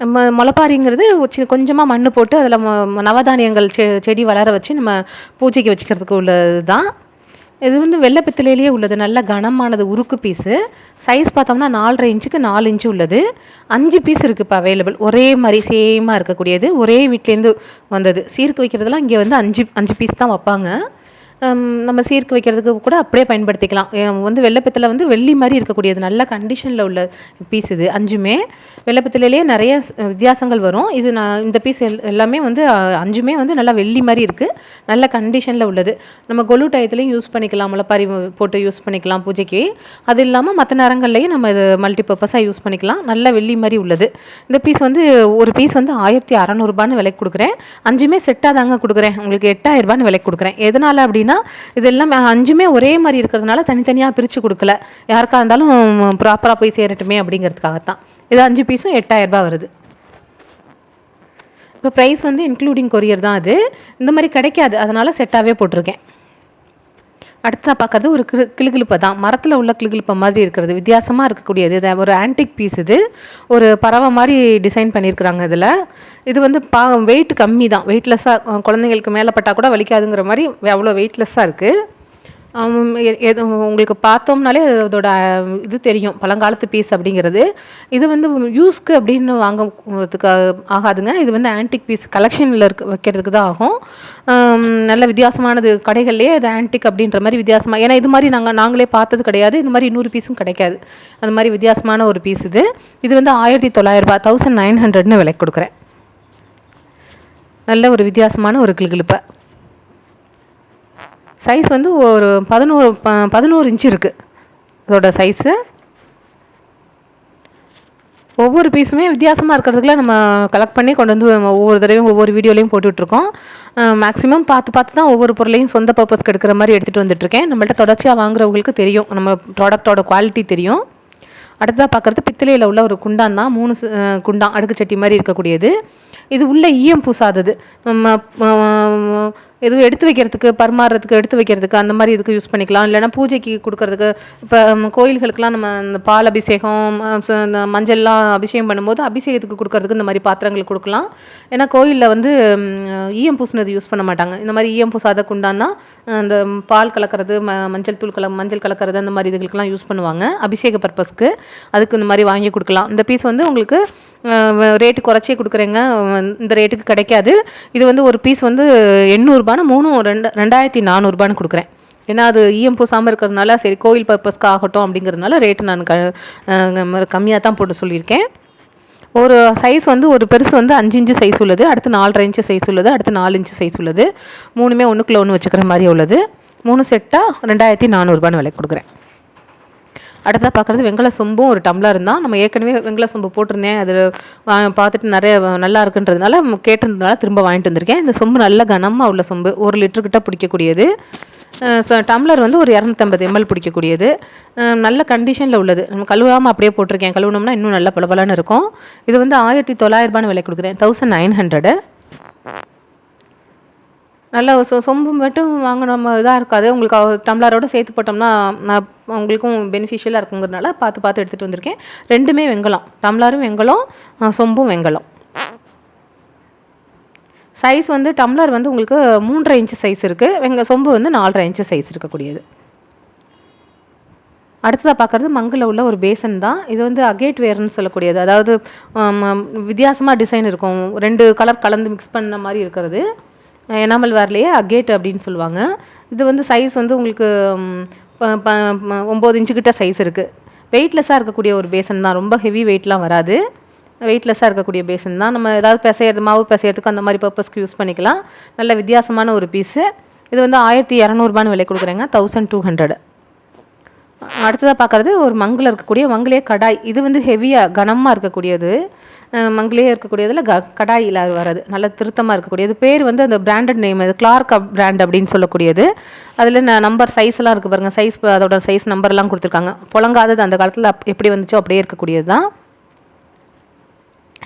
நம்ம முளப்பாரிங்கிறது கொஞ்சமாக மண் போட்டு அதில் நவதானியங்கள் செ செடி வளர வச்சு நம்ம பூஜைக்கு வச்சுக்கிறதுக்கு உள்ளது தான் இது வந்து வெள்ளை பித்தளையிலேயே உள்ளது. நல்ல கனமானது உருக்கு பீஸு சைஸ் பார்த்தோம்னா நாலரை இன்ச்சுக்கு நாலு இன்ச்சு உள்ளது. அஞ்சு பீஸ் இருக்குது இப்போ அவைலபிள் ஒரே மாதிரி சேமாக இருக்கக்கூடியது. ஒரே வீட்லேருந்து வந்தது. சீர்க்கு வைக்கிறதுலாம் இங்கே வந்து அஞ்சு அஞ்சு பீஸ் தான் வைப்பாங்க. நம்ம சீர்க்கு வைக்கிறதுக்கு கூட அப்படியே பயன்படுத்திக்கலாம். வந்து வெள்ளப்பத்தில் வந்து வெள்ளி மாதிரி இருக்கக்கூடியது. நல்ல கண்டிஷனில் உள்ள பீஸ் இது. அஞ்சுமே வெள்ளப்பத்திலேயே நிறைய வித்தியாசங்கள் வரும். இது நான் இந்த பீஸ் எல் எல்லாமே வந்து அஞ்சுமே வந்து நல்லா வெள்ளி மாதிரி இருக்குது நல்ல கண்டிஷனில் உள்ளது. நம்ம கொலு டயத்துலேயும் யூஸ் பண்ணிக்கலாம். முளைப்பாரி போட்டு யூஸ் பண்ணிக்கலாம் பூஜைக்கு. அது இல்லாமல் மற்ற நேரங்கள்லையும் நம்ம இது மல்டி பர்பஸாக யூஸ் பண்ணிக்கலாம். நல்ல வெள்ளி மாதிரி உள்ளது. இந்த பீஸ் வந்து ஒரு பீஸ் வந்து ஆயிரத்தி அறநூறுபான்னு விலைக்கு கொடுக்குறேன். அஞ்சுமே செட்டாக தாங்க கொடுக்குறேன். உங்களுக்கு எட்டாயிரரூபான்னு விலைக்கு கொடுக்குறேன். எதனால் அப்படின்னா அப்படின்னா இதெல்லாம் அஞ்சுமே ஒரே மாதிரி இருக்கிறதுனால தனித்தனியாக பிரித்து கொடுக்கல. யாருக்காக இருந்தாலும் ப்ராப்பராக போய் சேரட்டுமே அப்படிங்கிறதுக்காகத்தான். இது அஞ்சு பீஸும் எட்டாயிரரூபா வருது. இப்போ ப்ரைஸ் வந்து இன்க்ளூடிங் கொரியர் தான் அது. இந்த மாதிரி கிடைக்காது. அதனால் செட்டாகவே போட்டிருக்கேன். அடுத்ததாக பார்க்குறது ஒரு கிளு கிளுகிழுப்பை தான். மரத்தில் உள்ள கிளுகிழுப்பை மாதிரி இருக்கிறது. வித்தியாசமாக இருக்கக்கூடியது. இது ஒரு ஆன்டிக் பீஸ் இது. ஒரு பறவை மாதிரி டிசைன் பண்ணியிருக்கிறாங்க இதில். இது வந்து பா வெயிட் கம்மி தான். வெயிட்லெஸ்ஸாக குழந்தைங்களுக்கு மேலே பட்டால் கூட வலிக்காதுங்கிற மாதிரி அவ்வளோ வெயிட்லெஸ்ஸாக இருக்குது எது உங்களுக்கு பார்த்தோம்னாலே அதோட இது தெரியும். பழங்காலத்து பீஸ் அப்படிங்கிறது. இது வந்து யூஸ்க்கு அப்படின்னு வாங்கிறதுக்காக ஆகாதுங்க. இது வந்து ஆன்டிக் பீஸ் கலெக்ஷனில் இருக்க வைக்கிறதுக்கு தான் ஆகும். நல்ல வித்தியாசமானது கடைகள்லேயே இது ஆன்டிக் அப்படின்ற மாதிரி வித்தியாசமாக ஏன்னா இது மாதிரி நாங்கள் நாங்களே பார்த்தது கிடையாது. இது மாதிரி இன்னொரு பீஸும் கிடைக்காது. அந்த மாதிரி வித்தியாசமான ஒரு பீஸ் இது. இது வந்து ஆயிரத்தி தொள்ளாயிரரூபா தௌசண்ட் நைன் ஹண்ட்ரட்னு விலை கொடுக்குறேன். நல்ல ஒரு வித்தியாசமான ஒரு கிளுகிழுப்பை சைஸ் வந்து ஒரு பதினோரு ப பதினோரு இன்ச்சு இருக்குது இதோட சைஸு ஒவ்வொரு பீஸுமே வித்தியாசமாக இருக்கிறதுக்குலாம் நம்ம கலெக்ட் பண்ணி கொண்டு வந்து ஒவ்வொரு தடவையும் ஒவ்வொரு வீடியோலையும் போட்டுட்ருக்கோம் மேக்ஸிமம் பார்த்து பார்த்து தான் ஒவ்வொரு பொருளையும் சொந்த பர்பஸ்க்கு எடுக்கிற மாதிரி எடுத்துகிட்டு வந்துட்டுருக்கேன். நம்மள்ட்ட தொடர்ச்சியாக வாங்குறவங்களுக்கு தெரியும். நம்ம ப்ராடக்டோட குவாலிட்டி தெரியும். அடுத்ததாக பார்க்குறது பித்தளையில் உள்ள ஒரு குண்டான் தான். மூணு குண்டான் அடுக்கு சட்டி மாதிரி இருக்கக்கூடியது. இது உள்ளே ஈயம் பூசாதது. எதுவும் எடுத்து வைக்கிறதுக்கு பரிமாறுறதுக்கு எடுத்து வைக்கிறதுக்கு அந்த மாதிரி இதுக்கு யூஸ் பண்ணிக்கலாம். இல்லைனா பூஜைக்கு கொடுக்கறதுக்கு இப்போ கோயில்களுக்கெலாம் நம்ம இந்த பால் அபிஷேகம் இந்த மஞ்சள்லாம் அபிஷேகம் பண்ணும்போது அபிஷேகத்துக்கு கொடுக்கறதுக்கு இந்த மாதிரி பாத்திரங்கள் கொடுக்கலாம். ஏன்னா கோயிலில் வந்து ஈயம் பூசினது யூஸ் பண்ண மாட்டாங்க. இந்த மாதிரி ஈயம் பூசாத குண்டான்னா அந்த பால் கலக்கிறது ம மஞ்சள் தூள் கல மஞ்சள் கலக்கிறது அந்த மாதிரி இதுகளுக்கெல்லாம் யூஸ் பண்ணுவாங்க அபிஷேக பர்பஸ்க்கு அதுக்கு இந்த மாதிரி வாங்கி கொடுக்கலாம். இந்த பீஸ் வந்து உங்களுக்கு ரேட்டு குறைச்சே கொடுக்குறேங்க. இந்த ரேட்டுக்கு கிடைக்காது. இது வந்து ஒரு பீஸ் வந்து எண்ணூறுபான்னு மூணும் ரெண்டு ரெண்டாயிரத்தி நானூறுபான்னு கொடுக்குறேன். ஏன்னா அது ஈயம் பூசாமல் இருக்கிறதுனால சரி கோவில் பர்பஸ்க்கு ஆகட்டும் அப்படிங்கிறதுனால ரேட்டு நான் க கம்மியாக தான் போட்டு சொல்லியிருக்கேன். ஒரு சைஸ் வந்து ஒரு பெருசு வந்து அஞ்சு இன்ச்சு சைஸ் உள்ளது. அடுத்து நாலரை இன்ச்சு சைஸ் உள்ளது. அடுத்து நாலு இன்ச்சு சைஸ் உள்ளது. மூணுமே ஒன்றுக்குள்ள ஒன்று வச்சுக்கிற மாதிரி உள்ளது. மூணு செட்டாக ரெண்டாயிரத்தி நானூறுபான்னு விலை கொடுக்குறேன். அடுத்ததாக பார்க்குறது வெங்கல சொம்பும் ஒரு டம்ளர் இருந்தால் நம்ம ஏற்கனவே வெங்கல சொம்பு போட்டிருந்தேன். அதில் பார்த்துட்டு நிறைய நல்லா இருக்குன்றதுனால கேட்டிருந்ததுனால திரும்ப வாங்கிட்டு வந்திருக்கேன். இந்த சொம்பு நல்ல கனமாக உள்ள சொம்பு ஒரு லிட்டருக்கிட்ட பிடிக்கக்கூடியது. டம்ளர் வந்து ஒரு இரநூத்தம்பது எம்எல் பிடிக்கக்கூடியது. நல்ல கண்டிஷனில் உள்ளது. நம்ம கழுவாமல் அப்படியே போட்டிருக்கேன். கழுவுனோம்னா இன்னும் நல்ல பலபலன்னு இருக்கும். இது வந்து ஆயிரத்தி தொள்ளாயிரரூபான்னு விலை கொடுக்குறேன். தௌசண்ட் நைன் ஹண்ட்ரடு நல்ல சொ சொம்பு மட்டும் வாங்கின நம்ம இதாக இருக்காது. உங்களுக்கு டம்ளரோட சேர்த்து போட்டோம்னா நான் உங்களுக்கும் பெனிஃபிஷியலாக இருக்குங்கிறதுனால பார்த்து பார்த்து எடுத்துகிட்டு வந்திருக்கேன். ரெண்டுமே வெங்கலம். டம்ளரும் வெங்கலம் சொம்பும் வெங்கலம். சைஸ் வந்து டம்ளர் வந்து உங்களுக்கு மூன்றரை இன்ச்சு சைஸ் இருக்குது வெங்க சொம்பு வந்து நாலரை இன்ச்சு சைஸ் இருக்கக்கூடியது. அடுத்ததாக பார்க்குறது மங்கில் உள்ள ஒரு பேசன் தான். இது வந்து அகேட் வேர்னு சொல்லக்கூடியது. அதாவது வித்தியாசமாக டிசைன் இருக்கும். ரெண்டு கலர் கலந்து மிக்ஸ் பண்ண மாதிரி இருக்கிறது. எனாமல் வேர்லேயே அகேட் அப்படின்னு சொல்லுவாங்க. இது வந்து சைஸ் வந்து உங்களுக்கு ஒம்பது இன்ச்சுக்கிட்ட சைஸ் இருக்குது வெயிட்லெஸ்ஸாக இருக்கக்கூடிய ஒரு பேசன் தான். ரொம்ப ஹெவி வெயிட்லாம் வராது. வெயிட்லெஸ்ஸாக இருக்கக்கூடிய பேசன் தான். நம்ம ஏதாவது பிசையிறது மாவு பிசையிறதுக்கு அந்த மாதிரி பர்பஸ்க்கு யூஸ் பண்ணிக்கலாம். நல்ல வித்தியாசமான ஒரு பீஸு இது வந்து ஆயிரத்தி இரநூறுபான்னு விலை கொடுக்குறேங்க. தௌசண்ட் டூ ஹண்ட்ரட் அடுத்ததாக பார்க்குறது ஒரு மங்கில் இருக்கக்கூடிய மங்கிலே கடாய். இது வந்து ஹெவியாக கனமாக இருக்கக்கூடியது. மங்கிலேயே இருக்கக்கூடியதில் க கடாயில் வர்றது. நல்ல திருத்தமாக இருக்கக்கூடியது. பேர் வந்து அந்த பிராண்டட் நேம் அது கிளார்க் பிராண்ட் அப்படின்னு சொல்லக்கூடியது. அதில் நம்பர் சைஸ்லாம் இருக்குது பாருங்கள் சைஸ் அதோட சைஸ் நம்பர்லாம் கொடுத்துருக்காங்க. புழங்காதது அந்த காலத்தில் அப் எப்படி வந்துச்சோ அப்படியே இருக்கக்கூடியது தான்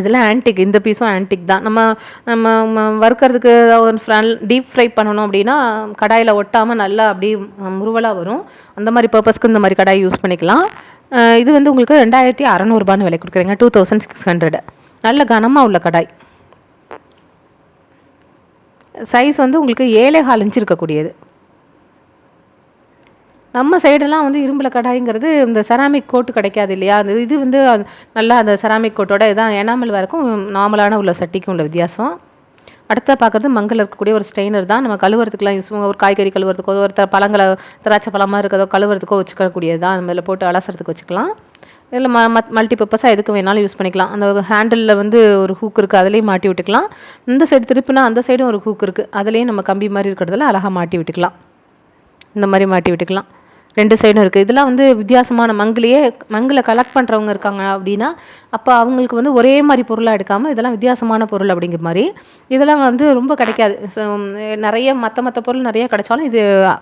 இதெல்லாம் ஆன்டிக் இந்த பீஸும் ஆன்டிக் தான். நம்ம நம்ம வறுக்கிறதுக்கு ஒரு ஃப்ரல் டீப் ஃப்ரை பண்ணணும் அப்படின்னா கடாயில் ஒட்டாமல் நல்லா அப்படியே முருவலாக வரும். அந்த மாதிரி பர்பஸ்க்கு இந்த மாதிரி கடாய் யூஸ் பண்ணிக்கலாம். இது வந்து உங்களுக்கு ரெண்டாயிரத்தி அறநூறுபான்னு விலை கொடுக்குறீங்க. டூ தௌசண்ட் சிக்ஸ் ஹண்ட்ரட் நல்ல கனமாக உள்ள கடாய். சைஸ் வந்து உங்களுக்கு ஏழே ஹால் இன்ச்சு இருக்கக்கூடியது. நம்ம சைடெல்லாம் வந்து இரும்பில் கடாய்ங்கிறது இந்த செராமிக் கோட்டு கிடைக்காது இல்லையா? அந்த இது வந்து நல்லா அந்த செராமிக் கோட்டோட இதான் எனாமல் வரைக்கும் நார்மலான உள்ள சட்டிக்கும் உள்ள வித்தியாசம். அடுத்த பார்க்குறது மங்கல் இருக்கக்கூடிய ஒரு ஸ்ட்ரெயினர் தான். நம்ம கழுவுறதுக்குலாம் யூஸ் ஒரு காய்கறி கழுவுறதுக்கோ ஒரு பழங்களை திராட்சை பழமாக இருக்கிறதோ கழுவுறதுக்கோ வச்சுக்கக்கூடியது தான் அந்த போட்டு அலசுறதுக்கு வச்சுக்கலாம். இதில் ம மத் மல்டி பர்பஸாக எதுக்கு வேணாலும் யூஸ் பண்ணிக்கலாம். அந்த ஹேண்டிலில் வந்து ஒரு ஹூக் இருக்குது அதுலேயும் மாட்டி விட்டுக்கலாம். இந்த சைடு திருப்பினா அந்த சைடும் ஒரு ஹூக் இருக்குது அதுலேயும் நம்ம கம்பி மாதிரி இருக்கிறதுல அழகாக மாட்டி விட்டுக்கலாம். இந்த மாதிரி மாட்டி விட்டுக்கலாம். ரெண்டு சைடும் இருக்குது இதெல்லாம் வந்து வித்தியாசமான மங்கிலேயே மங்கில் கலெக்ட் பண்ணுறவங்க இருக்காங்க அப்படின்னா அப்போ அவங்களுக்கு வந்து ஒரே மாதிரி பொருளாக எடுக்காமல் இதெல்லாம் வித்தியாசமான பொருள் அப்படிங்கிற மாதிரி. இதெல்லாம் வந்து ரொம்ப கிடைக்காது. நிறைய மற்ற மற்ற பொருள் நிறைய கிடைச்சாலும் இது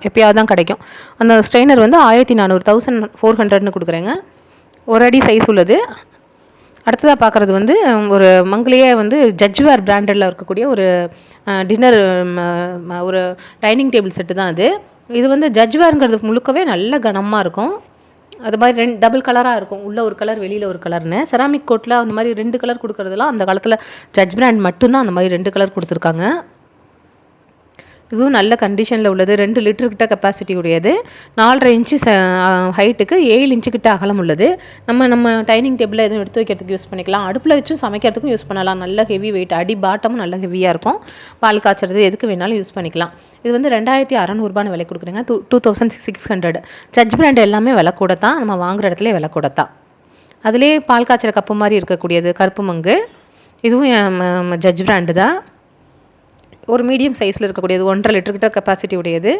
எப்பயாவது தான் கிடைக்கும். அந்த ஸ்ட்ரெயினர் வந்து ஆயிரத்தி நானூறு தௌசண்ட் ஃபோர் ஹண்ட்ரட்னு கொடுக்குறேங்க. ஒரு அடி சைஸ் உள்ளது. அடுத்ததாக பார்க்குறது வந்து ஒரு மங்கிலேயே வந்து ஜட்ஜ்வேர் பிராண்டடில் இருக்கக்கூடிய ஒரு டின்னர் ஒரு டைனிங் டேபிள் செட்டு தான் அது. இது வந்து ஜட்ஜ்வேருங்கிறது முழுக்கவே நல்ல கனமாக இருக்கும். அது மாதிரி ரெண்டு டபுள் கலராக இருக்கும். உள்ளே ஒரு கலர் வெளியில் ஒரு கலர்னு செராமிக் கோட்டில் அந்த மாதிரி ரெண்டு கலர் கொடுக்குறதுலாம் அந்த காலத்தில் ஜட்ஜ் பிராண்ட் மட்டும்தான் அந்த மாதிரி ரெண்டு கலர் கொடுத்துருக்காங்க. இதுவும் நல்ல கண்டிஷனில் உள்ளது. ரெண்டு லிட்டருக்கிட்ட கெப்பாசிட்டி உடையது. நாலரை இன்ச்சு ஹைட்டுக்கு ஏழு இன்ச்சு கிட்ட அகலம் உள்ளது. நம்ம நம்ம டைனிங் டேபிளில் எதுவும் எடுத்து வைக்கிறதுக்கு யூஸ் பண்ணிக்கலாம். அடுப்பில் வச்சும் சமைக்கிறதுக்கும் யூஸ் பண்ணலாம். நல்ல ஹெவி வெயிட் அடி பாட்டமும் நல்ல ஹெவியாக இருக்கும். பால் காய்ச்சறது எதுக்கு வேணாலும் யூஸ் பண்ணிக்கலாம். இது வந்து ரெண்டாயிரத்தி அறநூறுபான்னு விலை கொடுக்குறீங்க. Two two thousand six hundred judge brand எல்லாமே விலை கூட தான் நம்ம வாங்குற இடத்துல விலை கூட தான் அதிலே பால் காய்ச்சற கப்பு மாதிரி இருக்கக்கூடியது. கருப்பு மங்கு. இதுவும் ஜட்ஜ் பிராண்டு தான். ஒரு மீடியம் சைஸில் இருக்கக்கூடியது ஒன்றரை லிட்டர்கிட்ட கெப்பாசிட்டி உடையது.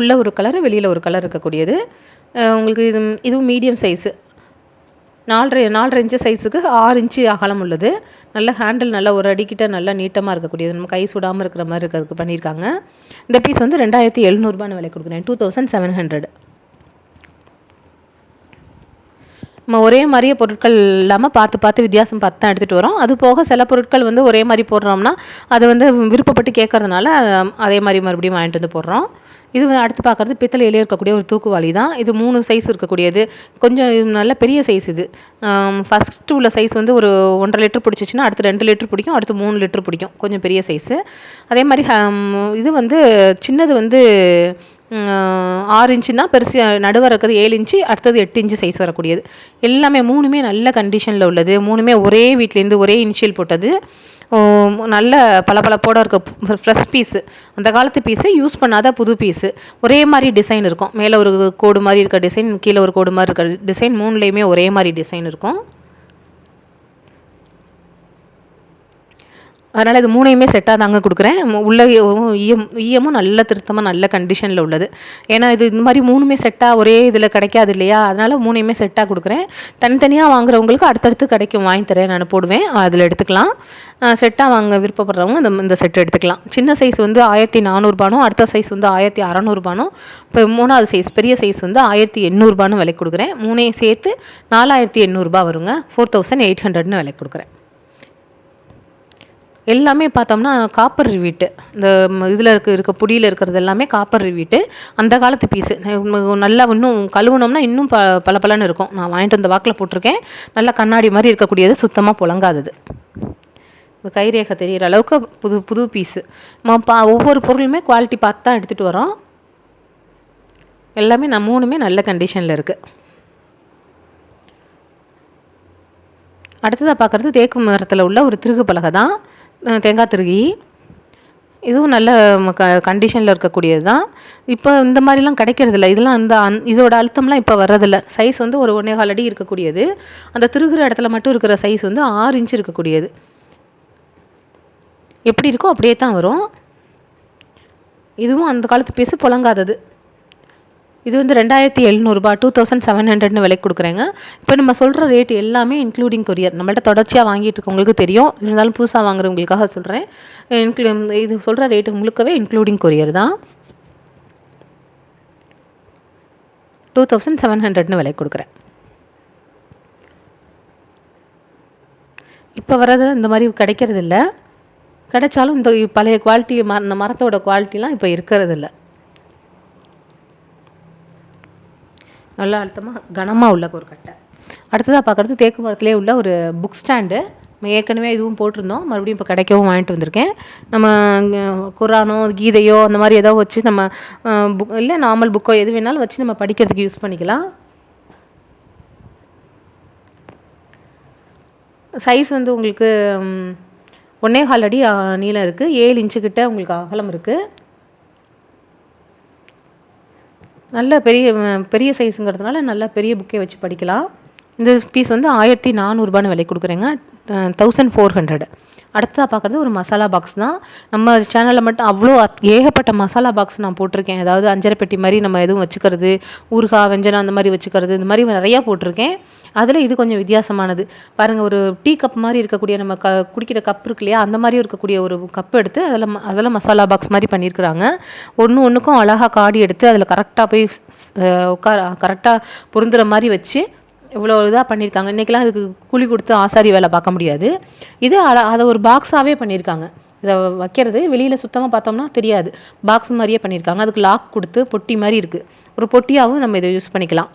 உள்ளே ஒரு கலர் வெளியில் ஒரு கலர் இருக்கக்கூடியது. உங்களுக்கு இது இதுவும் மீடியம் சைஸு நாலரை நாலரை இன்ச்சு சைஸுக்கு ஆறு இன்ச்சு அகலம் உள்ளது. நல்ல ஹேண்டில் நல்லா ஒரு அடிக்கிட்ட நல்லா நீட்டமாக இருக்கக்கூடியது. நம்ம கை சுடாமல் இருக்கிற மாதிரி இருக்கிறதுக்கு பண்ணியிருக்காங்க. இந்த பீஸ் வந்து ரெண்டாயிரத்தி எழுநூறுபான்னு விலை கொடுக்குறேன். டூ தௌசண்ட் செவன் ஹண்ட்ரட் நம்ம ஒரே மாதிரியே பொருட்கள் இல்லாமல் பார்த்து பார்த்து வித்தியாசம் பார்த்து தான் எடுத்துகிட்டு வரோம். அது போக சில பொருட்கள் வந்து ஒரே மாதிரி போடுறோம்னா அது வந்து விருப்பப்பட்டு கேட்கறதுனால அதே மாதிரி மறுபடியும் வாங்கிட்டு வந்து போடுறோம். இது அடுத்து பார்க்குறது பித்தளையிலே இருக்கக்கூடிய ஒரு தூக்குவாளி தான். இது மூணு சைஸ் இருக்கக்கூடியது. கொஞ்சம் நல்ல பெரிய சைஸ் இது. ஃபஸ்ட்டு உள்ள சைஸ் வந்து ஒரு ஒன்றரை லிட்டர் பிடிச்சிச்சின்னா அடுத்து ரெண்டு லிட்டர் பிடிக்கும் அடுத்து மூணு லிட்டர் பிடிக்கும். கொஞ்சம் பெரிய சைஸு அதே மாதிரி இது வந்து சின்னது வந்து ஆறு இன்ச்சுனா பெருசு நடுவர் இருக்கிறது ஏழு இன்ச்சு அடுத்தது எட்டு இன்ச்சு சைஸ் வரக்கூடியது. எல்லாமே மூணுமே நல்ல கண்டிஷனில் உள்ளது. மூணுமே ஒரே வீட்லேருந்து ஒரே இனிஷியல் போட்டது. நல்ல பளபளப்போட இருக்க ஃப்ரெஷ் பீஸு அந்த காலத்து பீஸு யூஸ் பண்ணாத புது பீஸு ஒரே மாதிரி டிசைன் இருக்கும். மேலே ஒரு கோடு மாதிரி இருக்க டிசைன் கீழே ஒரு கோடு மாதிரி இருக்க டிசைன் மூணுலேயுமே ஒரே மாதிரி டிசைன் இருக்கும். அதனால் இது மூணையுமே செட்டாக தாங்க கொடுக்குறேன். உள்ள ஈயம் ஈயமும் நல்ல திருத்தமாக நல்ல கண்டிஷனில் உள்ளது. ஏன்னா இது இந்த மாதிரி மூணுமே செட்டாக ஒரே இதில் கிடைக்காது இல்லையா? அதனால் மூணையுமே செட்டாக கொடுக்குறேன். தனித்தனியாக வாங்குறவங்களுக்கு அடுத்தடுத்து கிடைக்கும். வாங்கி தரேன் நான் போடுவேன். அதில் எடுத்துக்கலாம். செட்டாக வாங்க விருப்பப்படுறவங்க இந்த இந்த செட் எடுத்துக்கலாம். சின்ன சைஸ் வந்து ஆயிரத்தி நானூறுபானும் அடுத்த சைஸ் வந்து ஆயிரத்தி அறநூறுபானும் இப்போ மூணாவது சைஸ் பெரிய சைஸ் வந்து ஆயிரத்தி எண்ணூறுபான்னு விலை கொடுக்குறேன். மூணையும் சேர்த்து நாலாயிரத்தி எண்ணூறுபா வருங்க. ஃபோர் தௌசண்ட் எயிட் ஹண்ட்ரட்னு விலை கொடுக்குறேன். எல்லாமே பார்த்தோம்னா காப்பர் ரிவீட்டு இந்த இதில் இருக்க இருக்க புடியில் இருக்கிறது எல்லாமே காப்பர் ரிவீட்டு அந்த காலத்து பீஸு நல்லா இன்னும் கழுவுனோம்னா இன்னும் ப பல பலன்னு இருக்கும். நான் வாங்கிட்டு வந்த வாக்கில் போட்டிருக்கேன். நல்லா கண்ணாடி மாதிரி இருக்கக்கூடியது சுத்தமாக புழங்காதது. கைரேகை தெரிகிற அளவுக்கு புது புது பீஸு பா ஒவ்வொரு பொருளுமே குவாலிட்டி பார்த்து தான் எடுத்துகிட்டு வரோம். எல்லாமே நான் மூணுமே நல்ல கண்டிஷனில் இருக்குது அடுத்ததாக பார்க்குறது தேக்கு மரத்தில் உள்ள ஒரு திருகு பலகை தான். தேங்காய் திருகி. இதுவும் நல்ல க கண்டிஷனில் இருக்கக்கூடியது தான் இப்போ இந்த மாதிரிலாம் கிடைக்கிறதில்ல. இதெல்லாம் அந்த அந் இதோட அழுத்தம்லாம் இப்போ வர்றதில்ல. சைஸ் வந்து ஒரு ஒன்றே கால் அடி இருக்கக்கூடியது. அந்த திருகிற இடத்துல மட்டும் இருக்கிற சைஸ் வந்து ஆறு இன்ச் இருக்கக்கூடியது. எப்படி இருக்கோ அப்படியே தான் வரும். இதுவும் அந்த காலத்து பேசு புழங்காதது இது வந்து ரெண்டாயிரத்தி எழுநூறுபா டூ தௌசண்ட் செவன் ஹண்ட்ரட்னு விலைக்கு கொடுக்குறேங்க. இப்போ நம்ம சொல்கிற ரேட் எல்லாமே இன்க்ளூடிங் கொரியர் நம்மள்ட்ட தொடர்ச்சியாக வாங்கிட்டு இருக்கவங்களுக்கு தெரியும். இருந்தாலும் புதுசாக வாங்குறவங்களுக்காக சொல்கிறேன் இன்க்ளூ இது சொல்கிற ரேட் உங்களுக்கவே இன்க்ளூடிங் கொரியர் தான். டூ தௌசண்ட் செவன் ஹண்ட்ரட்னு விலை கொடுக்குறேன். இப்போ வர்றது இந்த மாதிரி கிடைக்கிறது இல்லை கிடைச்சாலும் இந்த பழைய குவாலிட்டி ம இந்த மரத்தோட குவாலிட்டிலாம் இப்போ இருக்கிறது நல்லா அழுத்தமாக கனமாக உள்ள ஒரு கட்டை. அடுத்ததாக பார்க்குறது தேக்கு மரத்துலேயே உள்ள ஒரு புக் ஸ்டாண்டு நம்ம ஏற்கனவே இதுவும் போட்டிருந்தோம். மறுபடியும் இப்போ கிடைக்கவும் வாங்கிட்டு வந்திருக்கேன். நம்ம குரானோ கீதையோ அந்த மாதிரி ஏதோ வச்சு நம்ம புக் இல்லை நார்மல் புக்கோ எது வேணாலும் வச்சு நம்ம படிக்கிறதுக்கு யூஸ் பண்ணிக்கலாம். சைஸ் வந்து உங்களுக்கு ஒன்றே கால் அடி நீளம் இருக்குது ஏழு இன்ச்சுக்கிட்ட உங்களுக்கு அகலம் இருக்குது நல்ல பெரிய பெரிய சைஸுங்கிறதுனால நல்ல பெரிய புக்கே வச்சு படிக்கலாம். இந்த பீஸ் வந்து ஆயிரத்தி நானூறுபான்னு விலை கொடுக்குறேங்க. தௌசண்ட் ஃபோர் ஹண்ட்ரட் அடுத்ததாக பார்க்குறது ஒரு மசாலா பாக்ஸ் தான். நம்ம சேனலில் மட்டும் அவ்வளோ ஏகப்பட்ட மசாலா பாக்ஸ் நான் போட்டிருக்கேன். அதாவது அஞ்சரை பெட்டி மாதிரி நம்ம எதுவும் வச்சுக்கிறது ஊறுகாய் வெஞ்சனம் அந்த மாதிரி வச்சுக்கிறது இந்த மாதிரி நிறையா போட்டிருக்கேன். அதில் இது கொஞ்சம் வித்தியாசமானது. பாருங்கள் ஒரு டீ கப் மாதிரி இருக்கக்கூடிய நம்ம க குடிக்கிற கப் இருக்கு இல்லையா? அந்த மாதிரி இருக்கக்கூடிய ஒரு கப் எடுத்து அதில் அதில் மசாலா பாக்ஸ் மாதிரி பண்ணியிருக்கிறாங்க. ஒன்று ஒன்றுக்கும் அழகாக காடி எடுத்து அதில் கரெக்டாக போய் உட்கார கரெக்டாக பொருந்துகிற மாதிரி வச்சு இவ்வளோ இதாக பண்ணியிருக்காங்க. இன்றைக்கெலாம் அதுக்கு கூலி கொடுத்து ஆசாரி வேலை பார்க்க முடியாது. இது அதை அதை ஒரு பாக்ஸாகவே பண்ணியிருக்காங்க. இதை வைக்கிறது வெளியில் சுத்தமாக பார்த்தோம்னா தெரியாது. பாக்ஸ் மாதிரியே பண்ணியிருக்காங்க. அதுக்கு லாக் கொடுத்து பொட்டி மாதிரி இருக்குது ஒரு பொட்டியாகவும் நம்ம இதை யூஸ் பண்ணிக்கலாம்.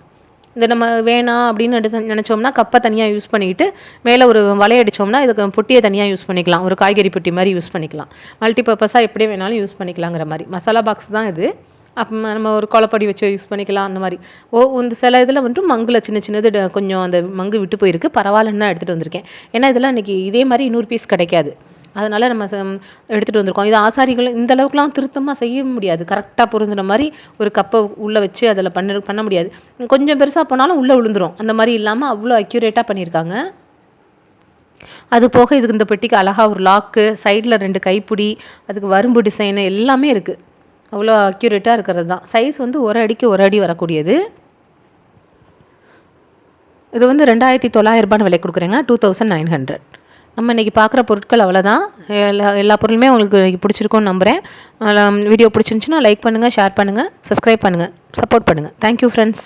இதை நம்ம வேணாம் அப்படின்னு எடுத்து நினச்சோம்னா கப்பை தனியாக யூஸ் பண்ணிக்கிட்டு மேலே ஒரு வலையடிச்சோம்னா இதுக்கு பொட்டியை தனியாக யூஸ் பண்ணிக்கலாம். ஒரு காய்கறி பொட்டி மாதிரி யூஸ் பண்ணிக்கலாம். மல்டி பர்பஸாக எப்படி வேணாலும் யூஸ் பண்ணிக்கலாங்கிற மாதிரி. மசாலா பாக்ஸ் தான் இது. அப்போ நம்ம ஒரு கொலப்படி வச்சு யூஸ் பண்ணிக்கலாம் அந்த மாதிரி. ஓ இந்த சில இதில் வந்துட்டு மங்கில் சின்ன சின்னது கொஞ்சம் அந்த மங்கு விட்டு போயிருக்கு. பரவாயில்லன்னு தான் எடுத்துகிட்டு வந்திருக்கேன். ஏன்னா இதெல்லாம் இன்றைக்கி இதே மாதிரி இன்னொரு பீஸ் கிடைக்காது. அதனால் நம்ம எடுத்துகிட்டு வந்திருக்கோம். இது ஆசாரிகள் இந்த அளவுக்குலாம் திருத்தமாக செய்ய முடியாது. கரெக்டாக பொருந்துற மாதிரி ஒரு கப்பை உள்ளே வச்சு அதில் பண்ண பண்ண முடியாது. கொஞ்சம் பெருசாக போனாலும் உள்ளே விழுந்துரும் அந்த மாதிரி இல்லாமல் அவ்வளோ அக்யூரேட்டாக பண்ணியிருக்காங்க. அது போக இதுக்கு இந்த பெட்டிக்கு அழகாக ஒரு லாக்கு சைடில் ரெண்டு கைப்பிடி அதுக்கு வரும்பு டிசைனு எல்லாமே இருக்குது அவ்வளோ அக்யூரேட்டாக இருக்கிறது தான். சைஸ் வந்து ஒரு அடிக்கு ஒரு அடி வரக்கூடியது. இது வந்து ரெண்டாயிரத்தி தொள்ளாயிரரூபான்னு விலை கொடுக்குறேங்க. டூ தௌசண்ட் நைன் ஹண்ட்ரட் நம்ம இன்றைக்கி பார்க்குற பொருட்கள் அவ்வளோதான் எல்லா எல்லா பொருளுமே உங்களுக்கு இன்றைக்கி பிடிச்சிருக்கும்னு நம்புகிறேன் வீடியோ பிடிச்சிருந்துச்சின்னா லைக் பண்ணுங்கள் ஷேர் பண்ணுங்கள் சப்ஸ்கிரைப் பண்ணுங்கள் சப்போர்ட் பண்ணுங்கள் தேங்க்யூ ஃப்ரெண்ட்ஸ்